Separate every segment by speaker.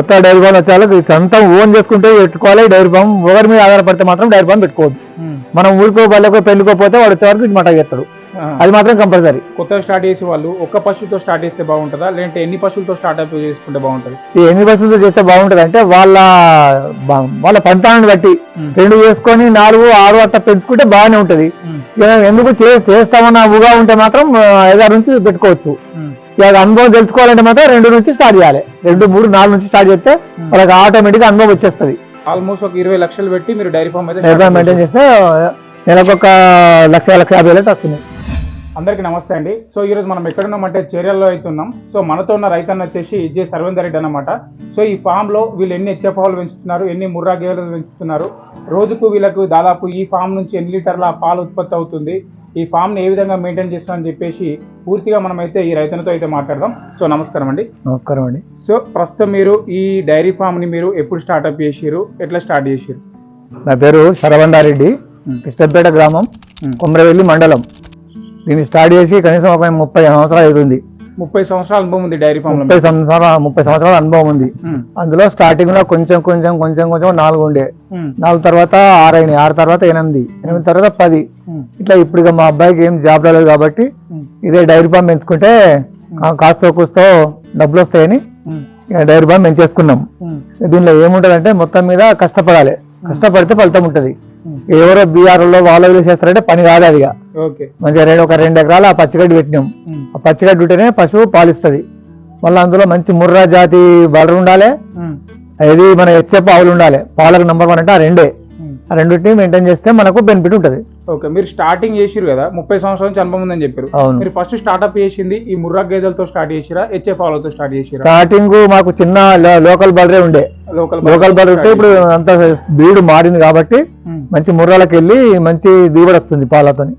Speaker 1: కొత్త dairy farm వచ్చే వాళ్ళకి సొంతం ఓన్ చేసుకుంటే పెట్టుకోవాలి. డైరీ ఫామ్ ఒకరి మీద ఆధారపడితే మాత్రం డైరీ ఫామ్ పెట్టుకోవద్దు. మనం ఊరికో బల్లకో పెళ్ళికోపోతే వాడు వచ్చే వరకు మాట చేస్తాడు. అది మాత్రం కంపల్సరీ.
Speaker 2: కొత్తగా స్టార్ట్ చేసే వాళ్ళు ఒక్క పశువుతో స్టార్ట్ చేస్తే బాగుంటుందా? లేదంటే ఎన్ని పశువులతో స్టార్ట్అప్ చేసుకుంటే బాగుంటుంది?
Speaker 1: ఎన్ని బస్సులతో చేస్తే బాగుంటది అంటే వాళ్ళ వాళ్ళ పంతాన్ని బట్టి. రెండు చేసుకొని నాలుగు ఆరు అట్లా పెంచుకుంటే బాగానే ఉంటది. ఎందుకు చేస్తామన్న ఊగా ఉంటే మాత్రం ఐదారు నుంచి పెట్టుకోవచ్చు. ఇక అనుభవం తెలుసుకోవాలంటే మాత్రం రెండు నుంచి స్టార్ట్ చేయాలి. రెండు మూడు నాలుగు నుంచి స్టార్ట్ చేస్తే వాళ్ళకి ఆటోమేటిక్ అనుభవం వచ్చేస్తుంది.
Speaker 2: ఆల్మోస్ట్ ఒక ఇరవై లక్షలు పెట్టి మీరు డైరీ ఫామ్ అయితే
Speaker 1: డైరీ
Speaker 2: start
Speaker 1: మెయింటైన్ చేస్తే నెలకు ఒక లక్ష లక్ష యాభై వేలు వస్తున్నాయి
Speaker 2: అందరికీ నమస్తే అండి. సో ఈరోజు మనం ఎక్కడున్నామంటే చర్యల్లో అవుతున్నాం సో మనతో ఉన్న రైతన్న వచ్చేసి జే సర్వేందర్ రెడ్డి అనమాట సో ఈ ఫామ్లో వీళ్ళు ఎన్ని హెచ్ఎఫ్ఆలు పెంచుతున్నారు ఎన్ని ముర్రా గేదెలు పెంచుతున్నారు? రోజుకు వీళ్ళకు దాదాపు ఈ ఫామ్ నుంచి ఎన్ని లీటర్ల పాలు ఉత్పత్తి అవుతుంది? ఈ ఫామ్ని ఏ విధంగా మెయింటైన్ చేస్తామని చెప్పేసి పూర్తిగా మనం అయితే ఈ రైతన్నతో అయితే మాట్లాడదాం. సో నమస్కారం అండి.
Speaker 1: నమస్కారం అండి.
Speaker 2: సో ప్రస్తుతం మీరు ఈ డైరీ ఫామ్ని మీరు ఎప్పుడు స్టార్ట్అప్ చేసిరు ఎట్లా స్టార్ట్ చేసిరు
Speaker 1: నా పేరు శరవందారెడ్డి కృష్ణపేట గ్రామం. కుమ్రవెల్లి మండలం. దీన్ని స్టార్ట్ చేసి కనీసం ఒక ముప్పై సంవత్సరాలు అవుతుంది.
Speaker 2: ముప్పై సంవత్సరాల అనుభవం ఉంది డైరీ ఫామ్
Speaker 1: ముప్పై సంవత్సరాల ముప్పై సంవత్సరాల అనుభవం ఉంది. అందులో స్టార్టింగ్లో కొంచెం కొంచెం కొంచెం కొంచెం నాలుగు ఉండే. నాలుగు తర్వాత ఆరు అయినాయి. ఆరు తర్వాత ఎనిమిది. ఎనిమిది తర్వాత పది. ఇట్లా ఇప్పుడు మా అబ్బాయికి ఏం జాబ్ రాలేదు కాబట్టి ఇదే డైరీ ఫామ్ పెంచుకుంటే కాస్తో కూస్తో డబ్బులు వస్తాయని డైరీ ఫామ్ పెంచేసుకున్నాం దీనిలో ఏముంటదంటే మొత్తం మీద కష్టపడాలి. కష్టపడితే ఫలితం ఉంటది. ఎవరో బీఆర్ఓలో వాళ్ళు చేస్తారంటే పని కాదు అది ఇక.
Speaker 2: ఓకే
Speaker 1: మంచిగా రెండు ఒక రెండు ఎకరాలు ఆ పచ్చిగడ్డి పెట్టినాం. ఆ పచ్చిగడ్డి ఉంటేనే పశువు పాలిస్తుంది. మళ్ళీ అందులో మంచి ముర్రా జాతి బర్రె ఉండాలి. అది మన హెచ్ఎఫ్ ఆవులు ఉండాలి. పాలకు నంబర్ వన్ అంటే ఆ రెండే. ఆ రెండింటిని మెయింటైన్ చేస్తే మనకు బెనిఫిట్ ఉంటుంది.
Speaker 2: ఓకే మీరు స్టార్టింగ్ చేసిరు కదా ముప్పై సంవత్సరాల నుంచి అనుభవం ఉందని చెప్పారు. మీరు ఫస్ట్ స్టార్ట్అప్ చేసింది ఈ ముర్రా గేదెలతో స్టార్ట్ చేసిరా హెచ్ఎఫ్ ఆలతో స్టార్ట్ చేసిరా?
Speaker 1: స్టార్టింగ్ మాకు చిన్న లోకల్ బర్రె ఉండే.
Speaker 2: లోకల్
Speaker 1: బర్రె ఉంటే ఇప్పుడు అంత బీడు మారింది కాబట్టి మంచి ముర్రాలకు వెళ్ళి మంచి దిగుబడి వస్తుంది పాలతోని.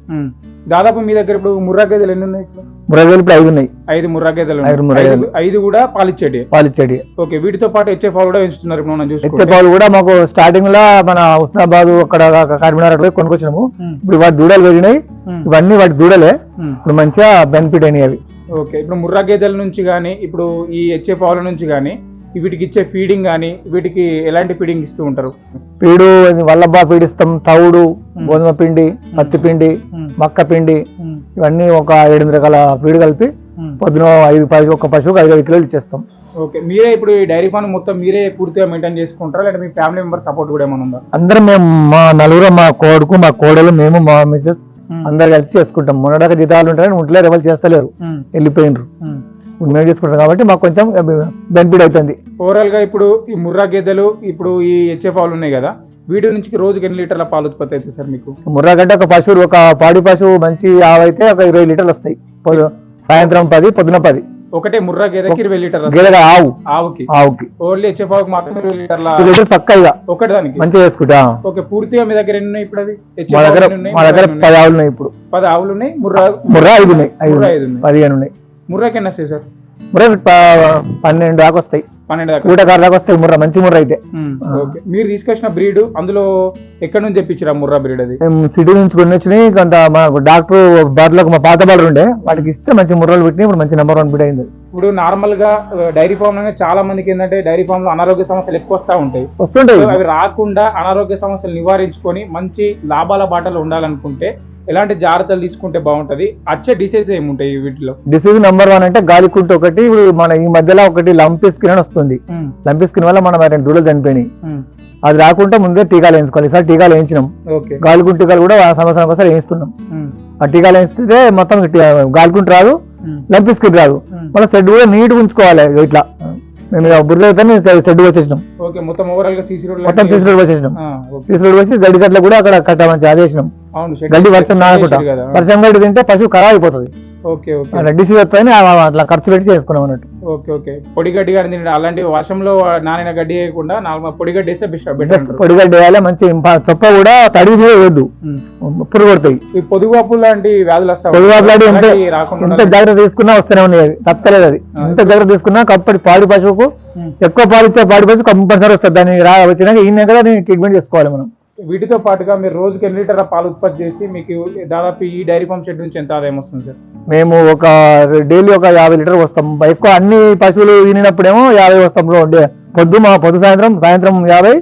Speaker 2: దాదాపు మీ దగ్గర ఇప్పుడు ముర్రా గేదెలు ఎన్ని ఉన్నాయి
Speaker 1: ముర్రా ఇప్పుడు ఐదు ఉన్నాయి.
Speaker 2: ఐదు ముర్రా గేదెలు
Speaker 1: ఐదు. ముర్రా గేదెలు.
Speaker 2: ఐదు కూడా పాలిచ్చేటి.
Speaker 1: పాలిచ్చేటి.
Speaker 2: ఓకే వీటితో పాటు హెచ్ఎఫ్ ఆల్ కూడా పెంచుతున్నారు ఇప్పుడు మనం
Speaker 1: హెచ్ఎఫ్
Speaker 2: చూసుకుంటే
Speaker 1: ఆవులు కూడా మాకు స్టార్టింగ్లో మన హుస్నాబాద్ అక్కడ కరీంనగర్ అక్కడ పోయి కొనుక్కొచ్చినాము ఇప్పుడు వాటి దూడలు పెరిగినాయి. ఇవన్నీ వాటి దూడలే. ఇప్పుడు మంచిగా బెనిఫిట్ అయినాయి అవి.
Speaker 2: ఓకే ఇప్పుడు ముర్రా గేదెల నుంచి కానీ ఇప్పుడు ఈ హెచ్ఎఫ్ ఆవుల నుంచి కానీ వీటికి ఇచ్చే ఫీడింగ్ కానీ వీటికి ఎలాంటి ఫీడింగ్ ఇస్తూ ఉంటారు?
Speaker 1: పీడు వల్లబ్బా పీడిస్తాం తవుడు గోధుమ పిండి పత్తి పిండి మక్క పిండి ఇవన్నీ ఒక ఏడు రకాల పీడు కలిపి. పొద్దున ఐదు పది ఒక పశువుకి ఐదు ఐదు కిలోలు ఇచ్చేస్తాం.
Speaker 2: ఓకే మీరే ఇప్పుడు ఈ డైరీ ఫార్మ్ మొత్తం మీరే పూర్తిగా మెయింటైన్ చేసుకుంటారా? లేదా మీ ఫ్యామిలీ మెంబర్ సపోర్ట్ కూడా ఏమైనా ఉందా?
Speaker 1: అందరం మేము మా నలుగురు మా కోడుకు మా కోడలు మేము మా మిసెస్
Speaker 2: ఉమ్,
Speaker 1: అందరు కలిసి చేసుకుంటాం. మొన్నడాక జీతాలు ఉంటాయని ఉంటలేరు ఎవరు చేస్తలేరు. వెళ్ళిపోయినరు. ఇప్పుడు మేము చేసుకుంటాం కాబట్టి మాకు కొంచెం బెనిఫిట్ అవుతుంది.
Speaker 2: ఓవరాల్గా ఇప్పుడు ఈ ముర్రా గేదెలు ఇప్పుడు ఈ హెచ్ఎఫ్ ఆవులు ఉన్నాయి కదా వీటి నుంచి రోజుకి ఎన్ని లీటర్ల పాలు ఉత్పత్తి అవుతుంది సార్ మీకు?
Speaker 1: ముర్రా గంట ఒక పశువు ఒక పాడి పశువు మంచి ఆవు అయితే ఒక ఇరవై లీటర్లు వస్తాయి. సాయంత్రం పది పొద్దున పది.
Speaker 2: ఒకటే ముర్రా గేదెకి ఇరవై లీటర్ల
Speaker 1: గేదె ఆవు.
Speaker 2: ఆవుకి?
Speaker 1: ఆవుకి.
Speaker 2: ఓన్లీ హెచ్ఎఫ్ ఆవుకి మాత్రం ఇరవై లీటర్ల
Speaker 1: లీటర్ పక్క ఇక
Speaker 2: ఒకటి దానికి?
Speaker 1: మంచిగా చేసుకుంటా.
Speaker 2: ఓకే పూర్తిగా మీ దగ్గర ఎన్ని ఉన్నాయి ఇప్పుడు HF
Speaker 1: మా దగ్గర? మా దగ్గర పది? ఆవులు ఉన్నాయి ఇప్పుడు.
Speaker 2: పది ఆవులు ఉన్నాయి ముర్రా
Speaker 1: ముర్రా ఐదు ఉన్నాయి. ఐదు
Speaker 2: ముర్రా
Speaker 1: ఉన్నాయి.
Speaker 2: ఐదు ఉన్నాయి.
Speaker 1: పదిహేను ఉన్నాయి.
Speaker 2: ముర్రాకి ఎన్ని వస్తాయి సార్?
Speaker 1: ముర్రా పన్నెండు దాకా వస్తాయి.
Speaker 2: పన్నెండు దాకా?
Speaker 1: దాకా వస్తాయి ముర్రా మంచి ముర్రా అయితే.
Speaker 2: ఓకే. మీరు తీసుకొచ్చిన బ్రీడ్ అందులో ఎక్కడి నుంచి తెప్పించారా ముర్రా బ్రీడ్ అది?
Speaker 1: సిటీ నుంచి కొన్ని వచ్చినాయి కొంత మా డాక్టర్ బర్రెలకు మా పాత బర్రెలు ఉండే వాటికి ఇస్తే మంచి ముర్రాలు పెట్టినాయి ఇప్పుడు మంచి నెంబర్ వన్ బిడ్ అయింది.
Speaker 2: ఇప్పుడు నార్మల్గా డైరీ ఫామ్లోనే చాలా మందికి ఏంటంటే డైరీ ఫామ్లో అనారోగ్య సమస్యలు ఎక్కువ వస్తూ ఉంటాయి.
Speaker 1: వస్తుంటాయి.
Speaker 2: అవి రాకుండా అనారోగ్య సమస్యలు నివారించుకొని మంచి లాభాల బాటలో ఉండాలనుకుంటే ఎలాంటి జాగ్రత్తలు తీసుకుంటే బాగుంటది? వచ్చే డిసీజ్ ఏముంటాయి వీటిలో?
Speaker 1: డిసీజ్ నెంబర్ వన్ అంటే గాలి కుట్టు ఒకటి ఇప్పుడు మన ఈ మధ్యలో ఒకటి లంపీ స్కిన్ అని వస్తుంది. లంపీ స్కిన్ వల్ల మన రెండు దూడలు చనిపోయినాయి. అది రాకుండా ముందే టీకాలు వేయించుకోవాలి. ఈసారి టీకాలు వేయించినాం. గాలికుంటు టీకాలు కూడా సంవత్సరం ఒకసారి వేయిస్తున్నాం. ఆ టీకాలు వేయిస్తే మొత్తం గాలికుంటు రాదు లంపీ స్కిన్ రాదు. మళ్ళీ సెడ్ కూడా నీట్గా ఉంచుకోవాలి ఇట్లా. మేము ఇక బురద సెడ్ వచ్చేసినాం.
Speaker 2: మొత్తం సీసీ రోడ్
Speaker 1: వచ్చేసినాం. సీసీ రోడ్ వచ్చి గడ్డి గట్ల కూడా అక్కడ కట్టామని ఆదేశం
Speaker 2: షెడ్
Speaker 1: గడ్డి వర్షం నానకుండా వర్షం గడ్డి తింటే పశువు ఖరాబ్ అయిపోతుంది.
Speaker 2: Okay okay.
Speaker 1: డిసీజ్ వస్తాయని అట్లా ఖర్చు పెట్టి చేసుకున్నాం అన్నట్టు.
Speaker 2: Okay okay. పొడి గడ్డి కానీ అలాంటి వర్షంలో నానిన గడ్డి వేయకుండా నార్మల్ పొడి గడ్డి వేస్తే బెస్ట్
Speaker 1: బెస్ట్ పొడిగడ్డి వేయాలి మంచి చొప్ప కూడా మీద వేయొద్దు పురుగు కొడతాయి.
Speaker 2: ఈ పొదుగు లాంటి వ్యాధులు వస్తాయి. అలాంటివి రాకుండా
Speaker 1: ఎంత జాగ్రత్త తీసుకున్నా వస్తూనే ఉన్నాయి తప్పలేదు అది. ఎంత జాగ్రత్త తీసుకున్నా కప్పటి పాడి పశువుకు. ఎక్కువ పాలు ఇచ్చే పాడి పశువు కంపల్సరీ వస్తుంది. దాన్ని రా వచ్చినాక ఈయన కదా ట్రీట్మెంట్ చేసుకోవాలి మనం.
Speaker 2: వీటితో పాటుగా మీరు రోజుకి ఎన్ని లీటర్ల పాలు ఉత్పత్తి చేసి మీకు దాదాపు ఈ డైరీ ఫామ్ షెడ్ నుంచి ఎంత ఆదాయం వస్తుంది సార్?
Speaker 1: మేము ఒక డైలీ ఒక యాభై లీటర్ వస్తాం. ఎక్కువ అన్ని పశువులు ఈనినప్పుడేమో యాభై వస్తాం రో- డే- పొద్దు మా పొద్దు సాయంత్రం సాయంత్రం యాభై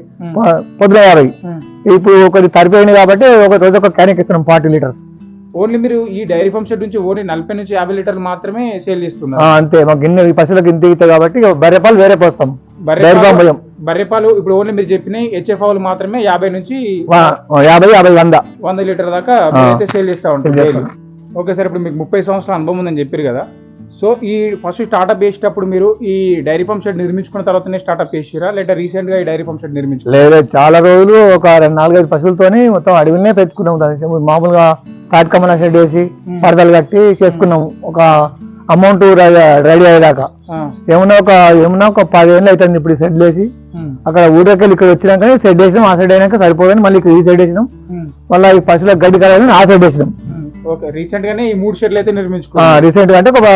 Speaker 1: పొద్దున యాభై. ఇప్పుడు ఒకటి తరిపోయింది కాబట్టి ఒక రోజు ఒక క్యాన్ ఎక్కిస్తున్నాం ఫార్టీ లీటర్స్.
Speaker 2: ఓన్లీ మీరు ఈ డైరీ ఫార్మ్ షెడ్ నుంచి ఓన్లీ నలభై నుంచి యాభై లీటర్లు మాత్రమే సేల్ చేస్తున్నారు.
Speaker 1: అంతే. మాకు గిన్నె ఈ పశువులకు ఇంత ఇస్తాయి కాబట్టి ఇక బర్రె పాలు వేరే పోస్తాం.
Speaker 2: బర్రె
Speaker 1: డైరీ ఫామ్
Speaker 2: పాలు-
Speaker 1: పోయాం
Speaker 2: బర్రె పాలు ఇప్పుడు ఓన్లీ మీరు చెప్పిన హెచ్ఎఫ్ ఆవులు మాత్రమే యాభై నుంచి
Speaker 1: యాభై యాభై వంద.
Speaker 2: వంద లీటర్ దాకా అయితే సేల్ చేస్తూ ఉంటారు డైలీ ఓకే సార్ ఇప్పుడు మీకు ముప్పై సంవత్సరాల అనుభవం ఉందని చెప్పారు కదా. సో ఈ ఫస్ట్ స్టార్ట్అప్ చేసేటప్పుడు మీరు ఈ డైరీ ఫార్మ్ షెడ్ నిర్మించుకున్న తర్వాతనే స్టార్ట్అప్ చేసిరా? లేదా రీసెంట్గా ఈ డైరీ ఫార్మ్ షెడ్ నిర్మించారు?
Speaker 1: లేదు చాలా రోజులు ఒక రెండు నాలుగైదు పశువులతోని మొత్తం అడవిలోనే పెంచుకున్నాం. మామూలుగా తాటికమ్మల షెడ్ వేసి. పరదలు కట్టి చేసుకున్నాం. ఒక అమౌంట్ రెడీ అయ్యేదాకా. ఏమన్నా ఒక ఏమన్నా ఒక పదిహేను అవుతుంది ఇప్పుడు షెడ్ వేసి అక్కడ ఊరికెళ్ళి ఇక్కడ వచ్చినాక షెడ్ వేసినాం ఆ సైడ్ అయినాక సరిపోదని మళ్ళీ ఇక్కడ ఈ సైడ్ వేసినాం. మళ్ళీ ఈ పశువులకు గడ్డి కలగాలని ఆ సైడ్ వేసినాం.
Speaker 2: ఓకే రీసెంట్ గానే ఈ మూడు షెడ్లు అయితే నిర్మించుకున్నారు
Speaker 1: రీసెంట్గా అంటే ఒక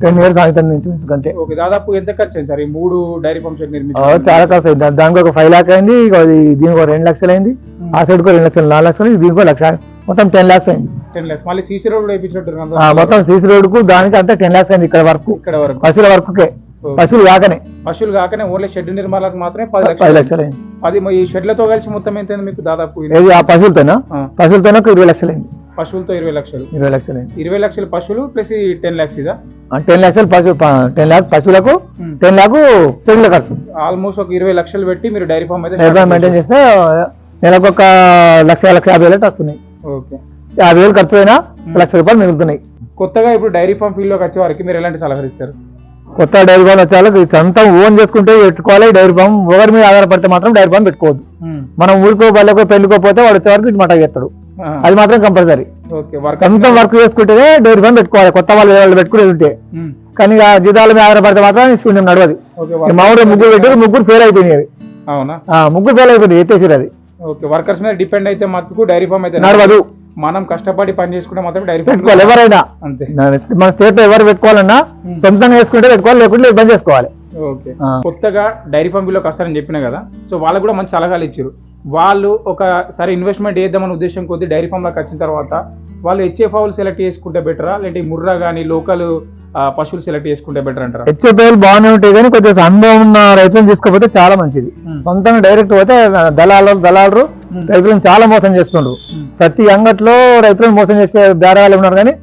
Speaker 1: టెన్ ఇయర్స్ అవుతుంది నుంచి అంతే.
Speaker 2: ఓకే దాదాపు ఎంత ఖర్చు అయింది సార్? ఈ మూడు డైరీ ఫార్మ్ షెడ్ నిర్మించారు
Speaker 1: చాలా ఖర్చు అయింది. దానికి ఒక ఫైవ్ లాక్ అయింది దీనికి ఒక రెండు లక్షలు అయింది. ఆ సైడ్ ఒక రెండు లక్షలు నాలుగు లక్షలు దీనికి లక్ష మొత్తం టెన్ లాక్స్ అయింది.
Speaker 2: టెన్ లాక్స్. మళ్ళీ సీసీ రోడ్ వేయించినట్టు
Speaker 1: ఆ, మొత్తం సీసీ రోడ్కు దానికి అంతా టెన్ లాక్స్ అయింది ఇక్కడ వరకు.
Speaker 2: ఇక్కడ వరకు.
Speaker 1: పశువుల వరకుకే. పశువులు కాకనే.
Speaker 2: పశువులు కాకనే ఓన్లీ షెడ్ నిర్మాణాలకు మాత్రమే పది
Speaker 1: పది
Speaker 2: లక్షలు.
Speaker 1: అయింది
Speaker 2: పది ఈ షెడ్లతో కలిసి మొత్తం ఎంత మీకు దాదాపు ఇది?
Speaker 1: ఏది ఆ పశువులతోనా? పశువులతోనే ఒక ఇరవై లక్షలు అయింది
Speaker 2: పశువులతో ఇరవై లక్షలు.
Speaker 1: ఇరవై లక్షలు అయింది
Speaker 2: ఇరవై లక్షల పశువులు ప్లస్ ఈ టెన్ లాక్స్ ఇదా?
Speaker 1: టెన్ లక్షలు పశువు టెన్ లాక్ పశువులకు టెన్ లాక్ చెగుల ఖర్చు.
Speaker 2: ఆల్మోస్ట్ ఒక ఇరవై లక్షలు పెట్టి మీరు డైరీ ఫామ్ అయితే
Speaker 1: నిర్మాణం
Speaker 2: start
Speaker 1: మెయింటైన్ చేస్తే నెలకు ఒక లక్ష లక్ష యాభై వేలు వస్తున్నాయి.
Speaker 2: ఓకే.
Speaker 1: యాభై వేలు ఖర్చు అయినా లక్ష రూపాయలు మిగులుతున్నాయి.
Speaker 2: కొత్తగా ఇప్పుడు డైరీ ఫామ్ ఫీల్డ్లోకి వచ్చే వారికి మీరు ఎలాంటి సలహా ఇస్తారు?
Speaker 1: కొత్త డైరీ ఫామ్ వచ్చే వాళ్ళకి సొంతం ఓన్ చేసుకుంటే పెట్టుకోవాలి డైరీ ఫామ్ ఒకరి మీద ఆధారపడితే మాత్రం డైరీ ఫామ్ పెట్టుకోవద్దు. మనం ఊరికో బళ్ళకో పెళ్ళికోపోతే వాడు వచ్చే వరకు ఇటు మాట చేస్తాడు. అది మాత్రం కంపల్సరీ. సొంతం వర్క్ చేసుకుంటేనే డైరీ ఫామ్ పెట్టుకోవాలి. కొత్త వాళ్ళు వాళ్ళు పెట్టుకునేది ఉంటే. కానీ జీతాల మీద ఆధారపడితే మాత్రం శూన్యం నడవదు. ఈ మామూలుగా ముగ్గురు పెట్టారు ముగ్గురు ఫెయిల్ అయిపోయినాయి.
Speaker 2: అవునా?
Speaker 1: ఆ, ముగ్గురు ఫెయిల్ అయిపోయింది ఎత్తేసారు అది.
Speaker 2: ఓకే వర్కర్స్ మీద డిపెండ్ అయితే మటుకు డైరీ ఫామ్ అయితే
Speaker 1: నడవదు.
Speaker 2: మనం కష్టపడి పని చేసుకుంటే మాత్రం డైరీ
Speaker 1: పెట్టుకోవాలి ఎవరైనా
Speaker 2: అంతే
Speaker 1: మన స్టేట్లో ఎవరు పెట్టుకోవాలన్నా. సొంతంగా వేసుకుంటే పెట్టుకోవాలి లేకుంటే ఇబ్బంది చేసుకోవాలి
Speaker 2: ఓకే. కొత్తగా డైరీ ఫామ్ బిల్లోకి వస్తారని చెప్పిన కదా సో వాళ్ళకు కూడా మంచి సలహాలు ఇచ్చారు వాళ్ళు ఒక సరే ఇన్వెస్ట్మెంట్ చేద్దామనే ఉద్దేశం కొద్ది డైరీ ఫామ్లోకి వచ్చిన తర్వాత వాళ్ళు హెచ్ఎఫ్ ఆవులు సెలెక్ట్ చేసుకుంటే బెటరా లేదంటే ముర్రా కానీ లోకల్ పశువులు సెలెక్ట్ చేసుకుంటే బెటర్ అంటారా
Speaker 1: హెచ్ఎఫ్ఐలు బాగానే ఉంటాయి కానీ కొంచెం అనుభవం ఉన్న రైతులను తీసుకోపోతే చాలా మంచిది. సొంతంగా డైరెక్ట్ పోతే దళాలు దళాలు. రైతులను చాలా మోసం చేస్తుండ్రు. ప్రతి అంగట్లో రైతులను మోసం చేసే బేరగాళ్ళు ఉన్నారు కానీ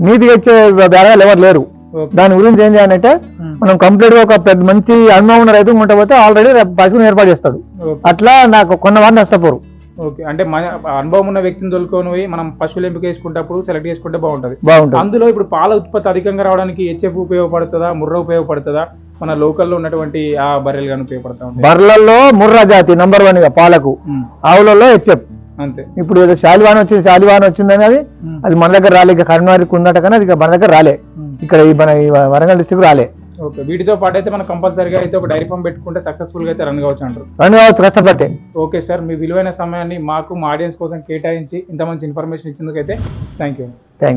Speaker 1: నీతిగా ఇచ్చే బేరగాళ్ళు ఎవరు లేరు. దాని గురించి ఏం చేయాలంటే. మనం కంప్లీట్గా ఒక పెద్ద మంచి అనుభవం ఉన్న రైతు ఉంటే ఆల్రెడీ పశువుని ఏర్పాటు చేస్తాడు. అట్లా నాకు కొన్న వారిని నష్టపోరు.
Speaker 2: ఓకే. అంటే మన అనుభవం ఉన్న వ్యక్తిని తోలుకొని పోయి మనం పశువులు ఎంపిక చేసుకున్నప్పుడు సెలెక్ట్ చేసుకుంటే బాగుంటది.
Speaker 1: బాగుంటుంది.
Speaker 2: అందులో ఇప్పుడు పాల ఉత్పత్తి అధికంగా రావడానికి హెచ్ఎఫ్ ఉపయోగపడుతుందా ముర్ర ఉపయోగపడుతుందా? మన లోకల్లో ఉన్నటువంటి ఆ బర్రెలు కానీ ఉపయోగపడతా ఉంటాయి.
Speaker 1: బర్రెలలో ముర్రా జాతి నంబర్ వన్గా పాలకు. ఆవులలో హెచ్ఎఫ్
Speaker 2: అంతే.
Speaker 1: ఇప్పుడు ఏదో శాలివాన్ వచ్చింది శాలివాన్ వచ్చిందని అది అది మన దగ్గర రాలే ఇక కరీంనగర్కి ఉందట కానీ అది మన దగ్గర రాలే. ఇక్కడ ఈ మన ఈ వరంగల్ డిస్టిక్ రాలే.
Speaker 2: ఓకే వీటితో పాటు అయితే మనం కంపల్సరీగా అయితే ఒక డైరీ ఫామ్ పెట్టుకుంటే సక్సెస్ఫుల్గా అయితే రన్ కావచ్చు అంటారు.
Speaker 1: రెండు కావచ్చు కష్టపడితే.
Speaker 2: ఓకే సార్ మీ విలువైన సమయాన్ని మాకు మా ఆడియన్స్ కోసం కేటాయించి ఇంత మంచి ఇన్ఫర్మేషన్ ఇచ్చేందుకు అయితే థ్యాంక్ యూ
Speaker 1: థ్యాంక్ యూ